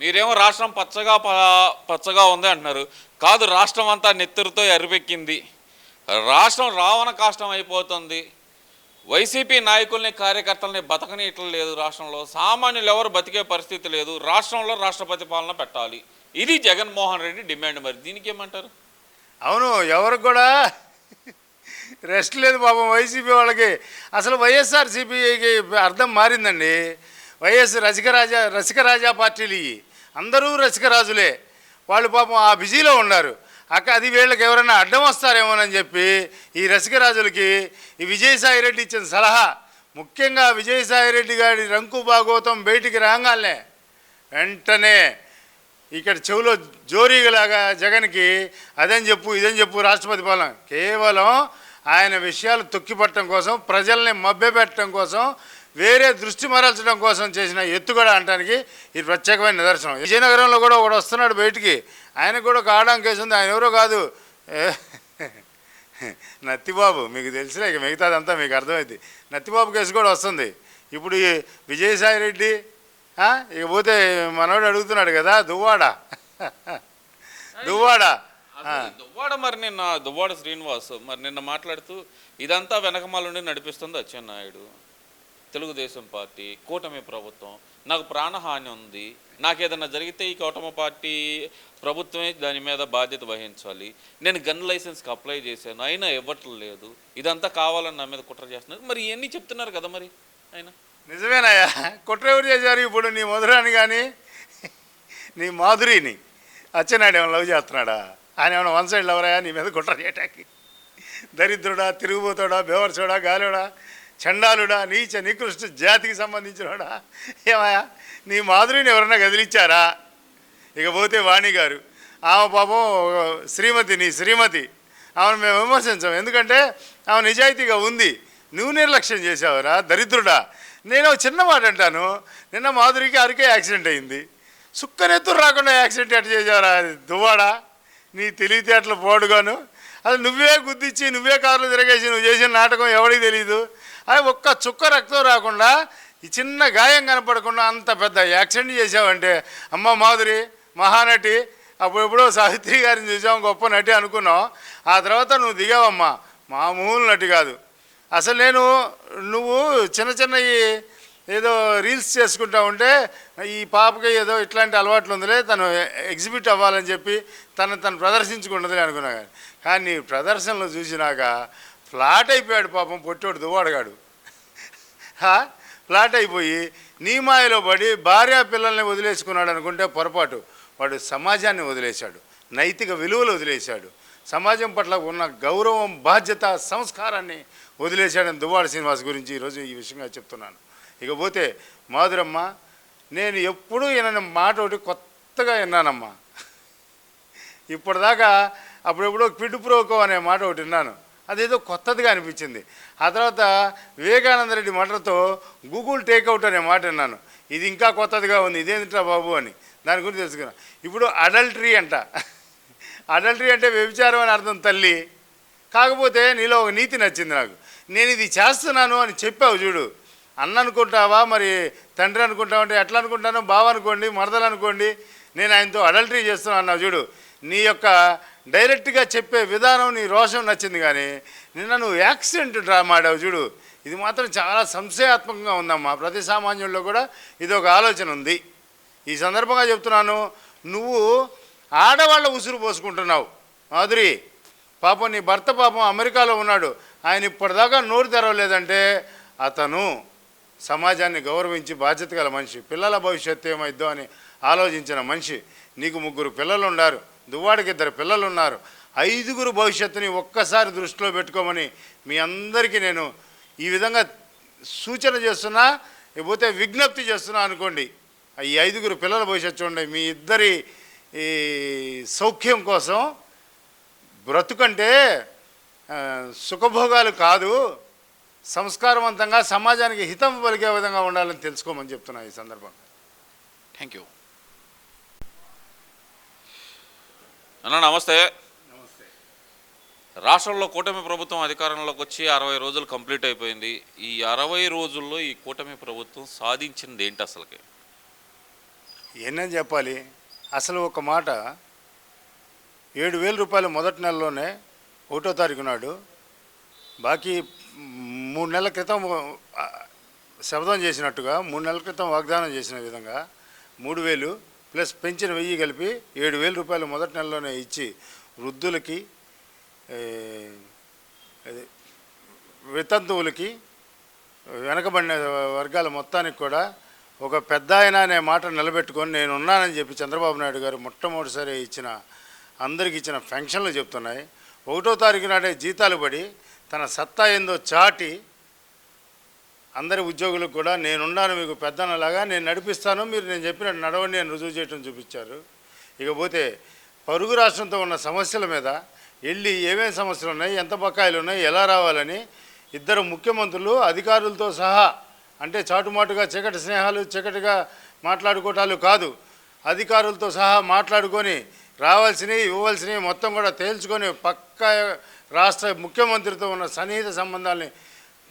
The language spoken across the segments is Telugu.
మీరేమో రాష్ట్రం పచ్చగా పచ్చగా ఉంది అంటున్నారు. కాదు రాష్ట్రం అంతా నెత్తురుతో ఎరిపెక్కింది రాష్ట్రం రావణ కాష్టం అయిపోతుంది. వైసీపీ నాయకుల్ని కార్యకర్తల్ని బతకనీయటం లేదు రాష్ట్రంలో. సామాన్యులు ఎవరు బతికే పరిస్థితి లేదు. రాష్ట్రంలో రాష్ట్రపతి పాలన పెట్టాలి. ఇది జగన్మోహన్ రెడ్డి డిమాండ్ మరి. దీనికి ఏమంటారు? అవును ఎవరికి కూడా రెస్ట్ లేదు పాపం వైసీపీ వాళ్ళకి. అసలు వైఎస్ఆర్సీపీకి అర్థం మారిందండి. వైఎస్ రసికరాజా రసికరాజా పార్టీలు ఇవి. అందరూ రసికరాజులే. వాళ్ళు పాపం ఆ బిజీలో ఉన్నారు. అక్క అది వీళ్ళకి ఎవరైనా అడ్డం వస్తారేమోనని చెప్పి ఈ రసికరాజులకి ఈ విజయసాయి రెడ్డి ఇచ్చిన సలహా. ముఖ్యంగా విజయసాయి రెడ్డి గారి రంకు భాగవతం బయటికి రాగానే వెంటనే ఇక్కడ చెవులో జోరీగలాగా జగన్కి అదని చెప్పు ఇదని చెప్పు రాష్ట్రపతి పాలన. కేవలం ఆయన విషయాలు తొక్కిపట్టడం కోసం ప్రజల్ని మభ్యపెట్టడం కోసం వేరే దృష్టి మరల్చడం కోసం చేసిన ఎత్తుగడ అనడానికి ఇది ప్రత్యేకమైన నిదర్శనం. విజయనగరంలో కూడా ఒకడు వస్తున్నాడు బయటికి. ఆయనకు కూడా ఒక కేసు ఉంది. ఆయన ఎవరో కాదు. నత్తిబాబు మీకు తెలిసిన ఇక మిగతాదంతా మీకు అర్థమైంది నత్తిబాబు కేసు కూడా వస్తుంది. ఇప్పుడు ఈ విజయసాయి రెడ్డి ఇక పోతే మనోడు అడుగుతున్నాడు కదా దువ్వాడ. దువ్వాడ. దువ్వాడ మరి నిన్న దువ్వాడ శ్రీనివాస్ మరి నిన్న మాట్లాడుతూ ఇదంతా వెనకమాల నుండి నడిపిస్తుంది అచ్చెన్నాయుడు. తెలుగుదేశం పార్టీ కూటమి ప్రభుత్వం నాకు ప్రాణహాని ఉంది. నాకు ఏదైనా జరిగితే ఈ కూటమి పార్టీ ప్రభుత్వమే దాని మీద బాధ్యత వహించాలి. నేను గన్ లైసెన్స్కి అప్లై చేశాను అయినా ఇవ్వటం లేదు. ఇదంతా కావాలని నా మీద కుట్ర చేస్తున్నారు. మరి ఇవన్నీ చెప్తున్నారు కదా మరి ఆయన? నిజమేనాయా కుట్ర ఎవరు చేశారు? ఇప్పుడు నీ మధురాని కానీ నీ మాధురిని అచ్చెన్నాడు ఏమైనా లవ్ చేస్తున్నాడా? ఆయన ఏమైనా వన్ సైడ్ లవరాయా నీ మీద కుట్ర చేయటానికి. దరిద్రుడా తిరిగిపోతాడా బేవర్చోడా గాలుడా? చండాలుడా నీచ నికృష్ట జాతికి సంబంధించినోడా? ఏమయ్యా నీ మాధురిని ఎవరన్నా కదిలిచ్చారా? ఇక పోతే వాణి గారు ఆమె పాపం శ్రీమతి నీ శ్రీమతి. ఆమెను మేము విమర్శించాం. ఎందుకంటే ఆమె నిజాయితీగా ఉంది. నువ్వు నిర్లక్ష్యం చేసావురా దరిద్రుడా? నేను చిన్న మాట అంటాను. నిన్న మాధురికి అరికే యాక్సిడెంట్ అయింది. సుక్కనెత్తురు రాకుండా యాక్సిడెంట్ ఎట్ట చేసావురా దువ్వాడా? నీ తెలివితేటలు పోడుగాను. అది నువ్వే గుద్దిచ్చి నువ్వే కారులు తిరగేసి నువ్వు చేసిన నాటకం ఎవడికి తెలియదు అది ఒక్క చుక్క రక్తం రాకుండా ఈ చిన్న గాయం కనపడకుండా అంత పెద్ద యాక్సిడెంట్ చేసావంటే అమ్మ మాధురి మహానటి అప్పుడెప్పుడో సావిత్రి గారిని చూసాం గొప్ప నటి అనుకున్నాం. ఆ తర్వాత నువ్వు దిగావమ్మా. మామూలు నటి కాదు. అసలు నేను నువ్వు చిన్న చిన్న ఈ ఏదో రీల్స్ చేసుకుంటా ఉంటే ఈ పాపకి ఏదో ఇట్లాంటి అలవాట్లు ఉందిలే తను ఎగ్జిబిట్ అవ్వాలని చెప్పి తను తను ప్రదర్శించుకుంటుందిలే అనుకున్నా కానీ. కానీ ప్రదర్శనలో చూసినాక ఫ్లాట్ అయిపోయాడు పాపం పొట్టోడు దువ్వాడగాడు. హా? ఫ్లాట్ అయిపోయి నీ మాయలో పడి భార్య పిల్లల్ని వదిలేసుకున్నాడు అనుకుంటే పొరపాటు. వాడు సమాజాన్ని వదిలేశాడు నైతిక విలువలు వదిలేశాడు. సమాజం పట్ల ఉన్న గౌరవం బాధ్యత సంస్కారాన్ని వదిలేశాడని దువ్వాడ శ్రీనివాస్ గురించి ఈరోజు ఈ విషయంగా చెప్తున్నాను. ఇకపోతే మాధురమ్మ నేను ఎప్పుడూ వినని మాట ఒకటి కొత్తగా విన్నానమ్మా. ఇప్పటిదాకా అప్పుడెప్పుడో క్విడ్ ప్రోకో అనే మాట ఒకటి విన్నాను. అదేదో కొత్తదిగా అనిపించింది. ఆ తర్వాత వివేకానంద రెడ్డి మాటలతో గూగుల్ టేక్అవుట్ అనే మాట విన్నాను. ఇది ఇంకా కొత్తదిగా ఉంది. ఇదేంటా బాబు అని. దాని గురించి తెలుసుకున్నా. ఇప్పుడు అడల్టరీ అంట. అడల్టరీ అంటే వ్యభిచారం అని అర్థం తల్లి. కాకపోతే నీలో ఒక నీతి నచ్చింది నాకు. నేను ఇది చేస్తున్నాను అని చెప్పావు చూడు. అన్న అనుకుంటావా మరి తండ్రి అనుకుంటావా అంటే ఎట్లా అనుకుంటానో? బావ అనుకోండి మరదలు అనుకోండి. నేను ఆయనతో అడల్టరీ చేస్తున్నాను అన్నావు చూడు. నీ యొక్క డైరెక్ట్గా చెప్పే విధానం నీ రోషం నచ్చింది కానీ నిన్న నువ్వు యాక్సిడెంట్ డ్రామా ఆడావు చూడు. ఇది మాత్రం చాలా సంశయాత్మకంగా ఉందమ్మా. ప్రతి సామాన్యుల్లో కూడా ఇది ఒక ఆలోచన ఉంది. ఈ సందర్భంగా చెప్తున్నాను నువ్వు ఆడవాళ్ళ ఉసురు పోసుకుంటున్నావు. మాధురి పాపం నీ భర్త పాపం అమెరికాలో ఉన్నాడు. ఆయన ఇప్పటిదాకా నోరు తెరవలేదంటే అతను సమాజాన్ని గౌరవించి బాధ్యత గల మనిషి. పిల్లల భవిష్యత్తు ఏమైద్దో అని ఆలోచించిన మనిషి. నీకు ముగ్గురు పిల్లలు ఉన్నారు దువ్వాడికి ఇద్దరు పిల్లలు ఉన్నారు ఐదుగురు భవిష్యత్తుని ఒక్కసారి దృష్టిలో పెట్టుకోమని మీ అందరికీ నేను ఈ విధంగా సూచన చేస్తున్నా లేకపోతే విజ్ఞప్తి చేస్తున్నా అనుకోండి. ఈ ఐదుగురు పిల్లల భవిష్యత్తు చూడండి. మీ ఇద్దరి ఈ సౌఖ్యం కోసం బ్రతుకంటే సుఖభోగాలు కాదు. సంస్కారవంతంగా సమాజానికి హితం పలికే విధంగా ఉండాలని తెలుసుకోమని చెప్తున్నా ఈ సందర్భంగా. థ్యాంక్ యూ అన్న నమస్తే. రాష్ట్రంలో కూటమి ప్రభుత్వం అధికారంలోకి వచ్చి అరవై రోజులు కంప్లీట్ అయిపోయింది. ఈ అరవై రోజుల్లో ఈ కూటమి ప్రభుత్వం సాధించింది ఏంటి అసలుకి? ఎన్నని చెప్పాలి. అసలు ఒక మాట ఏడు వేల రూపాయలు మొదటి నెలలోనే ఒకటో తారీఖు నాడు బాకీ మూడు నెలల క్రితం శబ్దం చేసినట్టుగా మూడు నెలల క్రితం వాగ్దానం చేసిన విధంగా మూడు వేలు ప్లస్ పెంచిన వెయ్యి కలిపి ఏడు వేల రూపాయలు మొదటి నెలలోనే ఇచ్చి వృద్ధులకి వితంతువులకి వెనకబడిన వర్గాల మొత్తానికి కూడా ఒక పెద్ద ఆయన అనే మాట నిలబెట్టుకొని నేను ఉన్నానని చెప్పి చంద్రబాబు నాయుడు గారు మొట్టమొదటిసారి ఇచ్చిన అందరికి ఇచ్చిన ఫెన్షన్లు చెప్తున్నాయి. ఒకటో తారీఖు నాడే జీతాలు పడి తన సత్తా ఏందో చాటి అందరి ఉద్యోగులకు కూడా నేనున్నాను మీకు పెద్దనలాగా నేను నడిపిస్తాను మీరు నేను చెప్పినట్టు నడవండి అని రుజువు చేయటం చూపించారు. ఇకపోతే పరుగు రాష్ట్రంతో ఉన్న సమస్యల మీద వెళ్ళి ఏమేమి సమస్యలు ఉన్నాయి ఎంత బకాయిలు ఉన్నాయి ఎలా రావాలని ఇద్దరు ముఖ్యమంత్రులు అధికారులతో సహా అంటే చాటుమాటుగా చీకటి స్నేహాలు చీకటిగా మాట్లాడుకోవటాలు కాదు అధికారులతో సహా మాట్లాడుకొని రావాల్సినవి ఇవ్వాల్సినవి మొత్తం కూడా తేల్చుకొని పక్కా రాష్ట్ర ముఖ్యమంత్రితో ఉన్న సన్నిహిత సంబంధాలని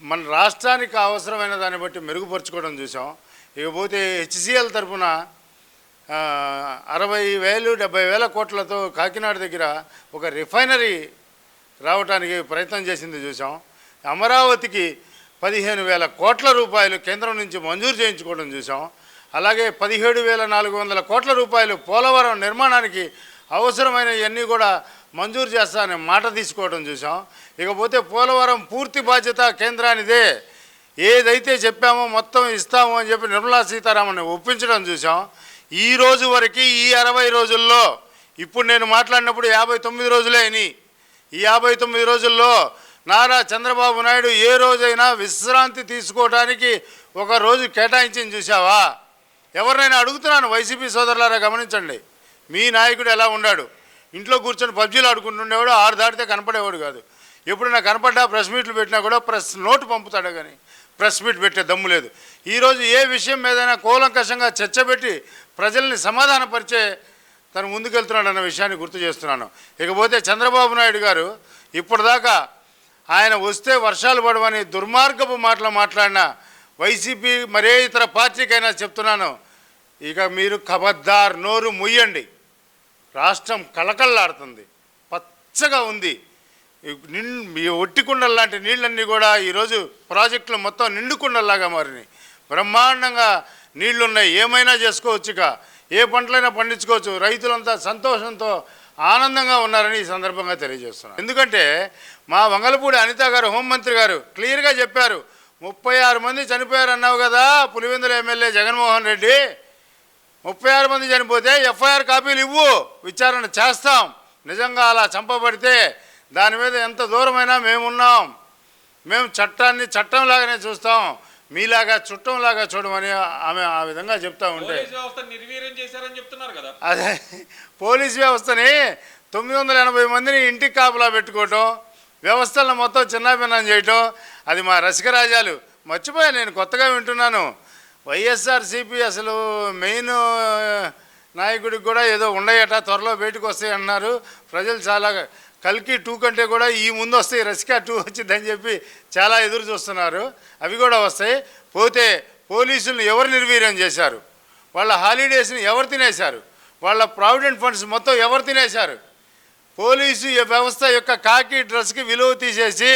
మన రాష్ట్రానికి అవసరమైన దాన్ని బట్టి మెరుగుపరుచుకోవడం చూసాం. ఇకపోతే హెచ్సిఎల్ తరఫున అరవై వేలు డెబ్బై వేల కోట్లతో కాకినాడ దగ్గర ఒక రిఫైనరీ రావడానికి ప్రయత్నం చేసింది చూసాం. అమరావతికి పదిహేను వేల కోట్ల రూపాయలు కేంద్రం నుంచి మంజూరు చేయించుకోవడం చూసాం. అలాగే పదిహేడు వేల నాలుగు వందల కోట్ల రూపాయలు పోలవరం నిర్మాణానికి అవసరమైనవన్నీ కూడా మంజూరు చేస్తానని మాట తీసుకోవడం చూసాం. ఇకపోతే పోలవరం పూర్తి బాధ్యత కేంద్రానిదే. ఏదైతే చెప్పామో మొత్తం ఇస్తాము అని చెప్పి నిర్మలా సీతారామన్ ఒప్పించడం చూసాం. ఈ రోజు వరకు ఈ అరవై రోజుల్లో ఇప్పుడు నేను మాట్లాడినప్పుడు యాభై తొమ్మిది రోజులే అని. ఈ యాభై తొమ్మిది రోజుల్లో నారా చంద్రబాబు నాయుడు ఏ రోజైనా విశ్రాంతి తీసుకోవడానికి ఒక రోజు కేటాయించింది చూసావా? ఎవరినైనా అడుగుతున్నాను వైసీపీ సోదరులారా గమనించండి. మీ నాయకుడు ఎలా ఉన్నాడు? ఇంట్లో కూర్చొని పబ్జీలు ఆడుకుంటుండేవాడు ఆరు దాటితే కనపడేవాడు కాదు. ఎప్పుడైనా కనపడ్డా ప్రెస్ మీట్లు పెట్టినా కూడా ప్రెస్ నోటు పంపుతాడు కానీ ప్రెస్ మీట్ పెట్టే దమ్ము లేదు. ఈరోజు ఏ విషయం మీదైనా కూలంకషంగా చర్చ పెట్టి ప్రజల్ని సమాధానపరిచే తను ముందుకెళ్తున్నాడు అన్న విషయాన్ని గుర్తు చేస్తున్నాను. ఇకపోతే చంద్రబాబు నాయుడు గారు ఇప్పటిదాకా ఆయన వస్తే వర్షాలు పడవని దుర్మార్గపు మాటలు మాట్లాడిన వైసీపీ మరే ఇతర పార్టీకైనా చెప్తున్నాను. ఇక మీరు ఖబర్దార్ నోరు ముయ్యండి. రాష్ట్రం కలకల్లాడుతుంది పచ్చగా ఉంది. ఈ నిన్ ఒట్టి లాంటి నీళ్ళన్నీ కూడా ఈరోజు ప్రాజెక్టులు మొత్తం నిండుకుండల్లాగా మారినాయి. బ్రహ్మాండంగా నీళ్ళున్నాయి ఏమైనా చేసుకోవచ్చు ఇక. ఏ పంటలైనా పండించుకోవచ్చు. రైతులంతా సంతోషంతో ఆనందంగా ఉన్నారని ఈ సందర్భంగా తెలియజేస్తున్నాను. ఎందుకంటే మా వంగలపూడి అనిత గారు హోంమంత్రి గారు క్లియర్గా చెప్పారు. ముప్పై ఆరు మంది చనిపోయారు అన్నావు కదా పులివెందుల ఎమ్మెల్యే జగన్మోహన్ రెడ్డి. ముప్పై ఆరు మంది చనిపోతే ఎఫ్ఐఆర్ కాపీలు ఇవ్వు విచారణ చేస్తాం. నిజంగా అలా చంపబడితే దాని మీద ఎంత దూరమైనా మేమున్నాం. మేము చట్టాన్ని చట్టంలాగానే చూస్తాం. మీలాగా చుట్టంలాగా చూడమని ఆమె ఆ విధంగా చెప్తా ఉంటే. అదే పోలీస్ వ్యవస్థని తొమ్మిది వందల ఎనభై మందిని ఇంటికి కాపలా పెట్టుకోవటం వ్యవస్థలను మొత్తం చిన్నాభిన్నం చేయటం అది మా రసికరాజాలు. మర్చిపోయా నేను కొత్తగా వింటున్నాను. వైఎస్ఆర్సీపీ అసలు మెయిన్ నాయకుడికి కూడా ఏదో ఉండయట త్వరలో బయటకు వస్తాయి అన్నారు. ప్రజలు చాలా కల్కి టూ కంటే కూడా ఈ ముందు వస్తాయి రసిక టూ వచ్చిందని చెప్పి చాలా ఎదురు చూస్తున్నారు. అవి కూడా వస్తాయి. పోతే పోలీసులను ఎవరు నిర్వీర్యం చేశారు? వాళ్ళ హాలిడేస్ని ఎవరు తినేశారు? వాళ్ళ ప్రావిడెంట్ ఫండ్స్ మొత్తం ఎవరు తినేశారు? పోలీసు వ్యవస్థ యొక్క కాకి డ్రెస్కి విలువ తీసేసి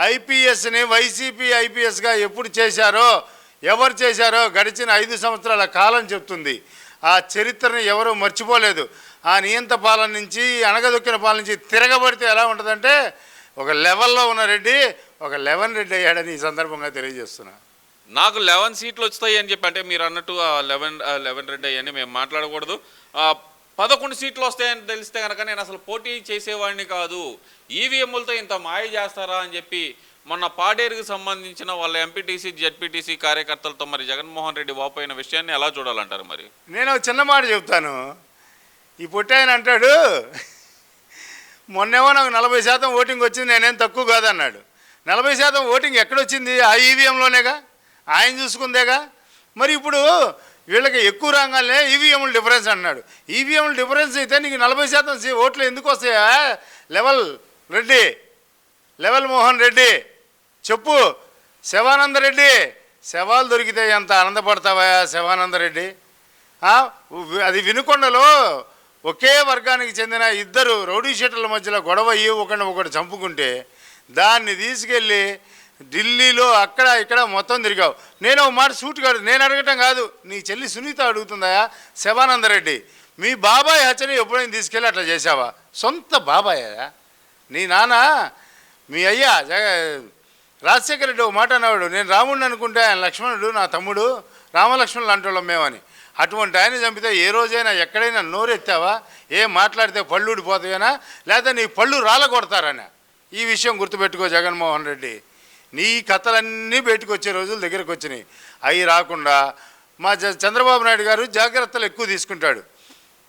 ఐపీఎస్ని వైసీపీ ఐపీఎస్గా ఎప్పుడు చేశారో ఎవరు చేశారో గడిచిన ఐదు సంవత్సరాల కాలం చెప్తుంది. ఆ చరిత్రను ఎవరూ మర్చిపోలేదు. ఆ నియంత పాలన నుంచి అణగదొక్కిన పాలన నుంచి తిరగబడితే ఎలా ఉంటుందంటే ఒక లెవెల్లో ఉన్న రెడ్డి ఒక లెవెన్ రెడ్డి అయ్యాడని ఈ సందర్భంగా తెలియజేస్తున్నా. నాకు లెవెన్ సీట్లు వస్తాయి అని చెప్పి అంటే మీరు అన్నట్టు లెవెన్ లెవెన్ రెడ్డి అయ్యని మేము మాట్లాడకూడదు. పదకొండు సీట్లు వస్తాయని తెలిస్తే కనుక నేను అసలు పోటీ చేసేవాడిని కాదు. ఈవీఎంలతో ఇంత మాయ చేస్తారా అని చెప్పి మొన్న పాడేరుకి సంబంధించిన వాళ్ళ ఎంపీటీసీ జెడ్పీటీసీ కార్యకర్తలతో మరి జగన్మోహన్ రెడ్డి వాపోయిన విషయాన్ని ఎలా చూడాలంటారు మరి? నేను చిన్న మాట చెప్తాను. ఈ పుట్టాయన అంటాడు మొన్నేమో నాకు నలభై శాతం ఓటింగ్ వచ్చింది నేనేం తక్కువ కాదన్నాడు. నలభై శాతం ఓటింగ్ ఎక్కడొచ్చింది? ఆ ఈవీఎంలోనేగా ఆయన చూసుకుందేగా? మరి ఇప్పుడు వీళ్ళకి ఎక్కువ రాగానే ఈవీఎంలు డిఫరెన్స్ అన్నాడు ఈవీఎంలు డిఫరెన్స్ అయితే నీకు నలభై శాతం ఓట్లు ఎందుకు వస్తాయా? లెవెల్ రెడ్డి లెవెల్ మోహన్ రెడ్డి చెప్పు. శివానందరెడ్డి శవాలు దొరికితే ఎంత ఆనందపడతావా శివానందరెడ్డి? అది వినుకొండలో ఒకే వర్గానికి చెందిన ఇద్దరు రౌడీ షీటర్ల మధ్యలో గొడవ అయ్యి ఒకరిని ఒకటి చంపుకుంటే దాన్ని తీసుకెళ్ళి ఢిల్లీలో అక్కడ ఇక్కడ మొత్తం తిరిగావు. నేను ఒక మాట సూట్ కాదు నేను అడగటం కాదు. నీ చెల్లి సునీత అడుగుతుందా శివానందరెడ్డి? మీ బాబాయ్ హత్యని ఎప్పుడైనా తీసుకెళ్ళి అట్లా చేసావా సొంత బాబాయ్? నీ నాన్న మీ అయ్యా జగ రాజశేఖర రెడ్డి ఒక మాట అన్నవాడు నేను రాముడిని అనుకుంటే ఆయన లక్ష్మణుడు నా తమ్ముడు రామలక్ష్మణులు అంటోళ్ళం మేమని. అటువంటి ఆయన చంపితే ఏ రోజైనా ఎక్కడైనా నోరెత్తావా? ఏం మాట్లాడితే పళ్ళు ఊడిపోతాయేనా లేదా నీ పళ్ళు రాలగొడతారనా. ఈ విషయం గుర్తుపెట్టుకో జగన్మోహన్ రెడ్డి. నీ కథలన్నీ బయటకొచ్చే రోజులు దగ్గరకు వచ్చినాయి అవి రాకుండా మా చంద్రబాబు నాయుడు గారు జాగ్రత్తలు ఎక్కువ తీసుకుంటాడు.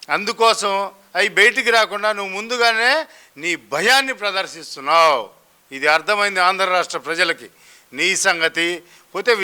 అందుకోసం అవి బయటికి రాకుండా నువ్వు ముందుగానే నీ భయాన్ని ప్రదర్శిస్తున్నావు. ఇది అర్థమైంది ఆంధ్ర రాష్ట్ర ప్రజలకి. నీ సంగతి పోతే